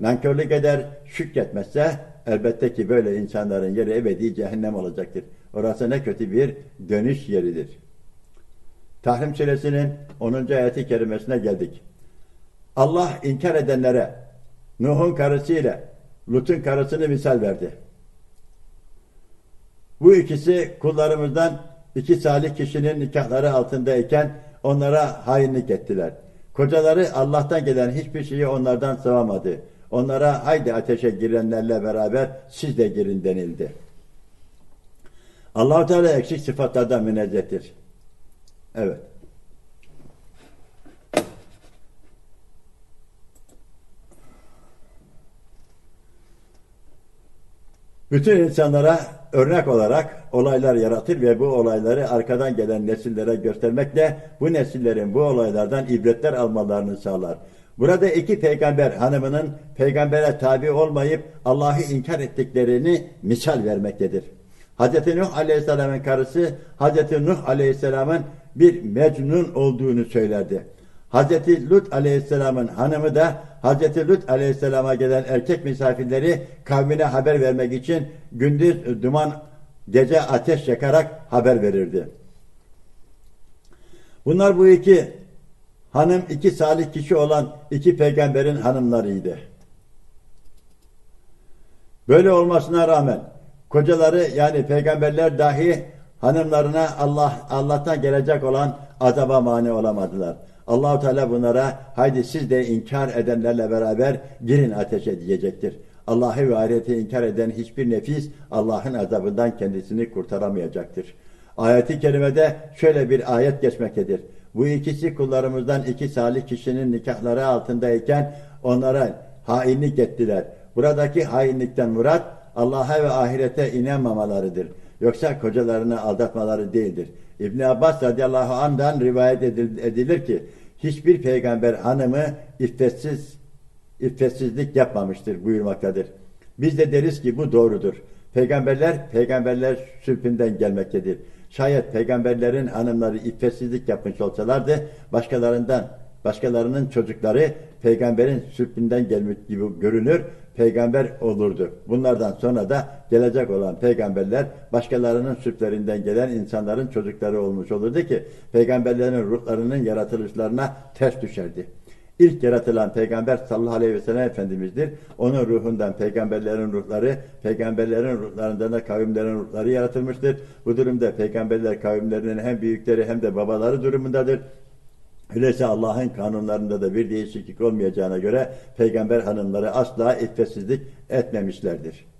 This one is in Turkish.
nankörlük eder, şükretmezse elbette ki böyle insanların yeri ebedi cehennem olacaktır. Orası ne kötü bir dönüş yeridir. Tahrim suresinin 10. ayeti kerimesine geldik. Allah inkar edenlere Nuh'un karısıyla Lut'un karısını misal verdi. Bu ikisi kullarımızdan iki salih kişinin nikahları altındayken onlara hainlik ettiler. Kocaları Allah'tan gelen hiçbir şeyi onlardan sığamadı. Onlara haydi ateşe girenlerle beraber siz de girin denildi. allah Teala eksik sıfatlardan münezzehtir. Evet. Bütün insanlara örnek olarak olaylar yaratır ve bu olayları arkadan gelen nesillere göstermekle bu nesillerin bu olaylardan ibretler almalarını sağlar. Burada iki peygamber hanımının peygambere tabi olmayıp Allah'ı inkar ettiklerini misal vermektedir. Hz. Nuh Aleyhisselam'ın karısı Hz. Nuh Aleyhisselam'ın bir mecnun olduğunu söylerdi. Hz. Lut Aleyhisselam'ın hanımı da Hz. Lut Aleyhisselam'a gelen erkek misafirleri kavmine haber vermek için gündüz duman gece ateş yakarak haber verirdi. Bunlar bu iki hanım iki salih kişi olan iki peygamberin hanımlarıydı. Böyle olmasına rağmen kocaları yani peygamberler dahi hanımlarına Allah Allah'tan gelecek olan azaba mani olamadılar. Allahu Teala bunlara haydi siz de inkar edenlerle beraber girin ateşe diyecektir. Allah'ı ve ahireti inkar eden hiçbir nefis Allah'ın azabından kendisini kurtaramayacaktır. Ayeti kerimede şöyle bir ayet geçmektedir. Bu ikisi kullarımızdan iki salih kişinin nikahları altındayken onlara hainlik ettiler. Buradaki hainlikten murat Allah'a ve ahirete inanmamalarıdır. Yoksa kocalarını aldatmaları değildir. İbn Abbas radıyallahu anh'dan rivayet edilir ki hiçbir peygamber hanımı iffetsiz iffetsizlik yapmamıştır buyurmaktadır. Biz de deriz ki bu doğrudur. Peygamberler peygamberler sülpünden gelmektedir. Şayet peygamberlerin hanımları iffetsizlik yapmış olsalardı başkalarından başkalarının çocukları peygamberin sülpünden gelmiş gibi görünür, peygamber olurdu. Bunlardan sonra da gelecek olan peygamberler başkalarının sülplerinden gelen insanların çocukları olmuş olurdu ki peygamberlerin ruhlarının yaratılışlarına ters düşerdi. İlk yaratılan peygamber sallallahu aleyhi ve sellem Efendimiz'dir. Onun ruhundan peygamberlerin ruhları, peygamberlerin ruhlarından da kavimlerin ruhları yaratılmıştır. Bu durumda peygamberler kavimlerinin hem büyükleri hem de babaları durumundadır. Öyleyse Allah'ın kanunlarında da bir değişiklik olmayacağına göre peygamber hanımları asla iffetsizlik etmemişlerdir.